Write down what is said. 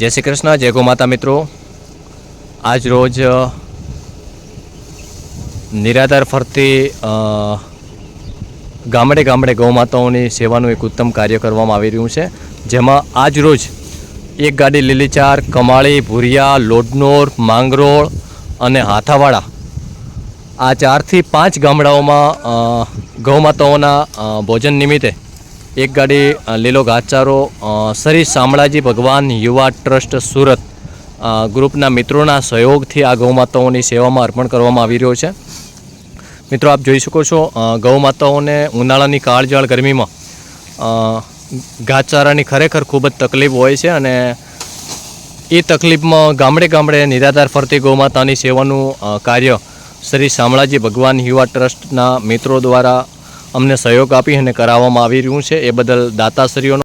જય શ્રી કૃષ્ણ, જય ગો માતા મિત્રો. આજ રોજ નિરાધાર ફરતી ગામડે ગામડે ગૌ માતાઓની સેવાનું એક ઉત્તમ કાર્ય કરવામાં આવી રહ્યું છે. જેમાં આજ રોજ એક ગાડી લીલીચાર, કમાળી, ભૂરિયા, લોડનોર, માંગરોળ અને હાથાવાડા આ ચારથી પાંચ ગામડાઓમાં ગૌમાતાઓના ભોજન નિમિત્તે એક ગાડી લીલો ઘાસચારો શ્રી શામળાજી ભગવાન યુવા ટ્રસ્ટ સુરત ગ્રુપના મિત્રોના સહયોગથી આ ગૌમાતાઓની સેવામાં અર્પણ કરવામાં આવી રહ્યો છે. મિત્રો, આપ જોઈ શકો છો ગૌમાતાઓને ઉનાળાની કાળજાળ ગરમીમાં ઘાચારાની ખરેખર ખૂબ જ તકલીફ હોય છે અને એ તકલીફમાં ગામડે ગામડે નિરાધાર ફરતી ગૌમાતાની સેવાનું કાર્ય શ્રી શામળાજી ભગવાન યુવા ટ્રસ્ટના મિત્રો દ્વારા અમને સહયોગ આપી અને કરાવવામાં આવી રહ્યું છે. એ બદલ દાતાશ્રીઓનો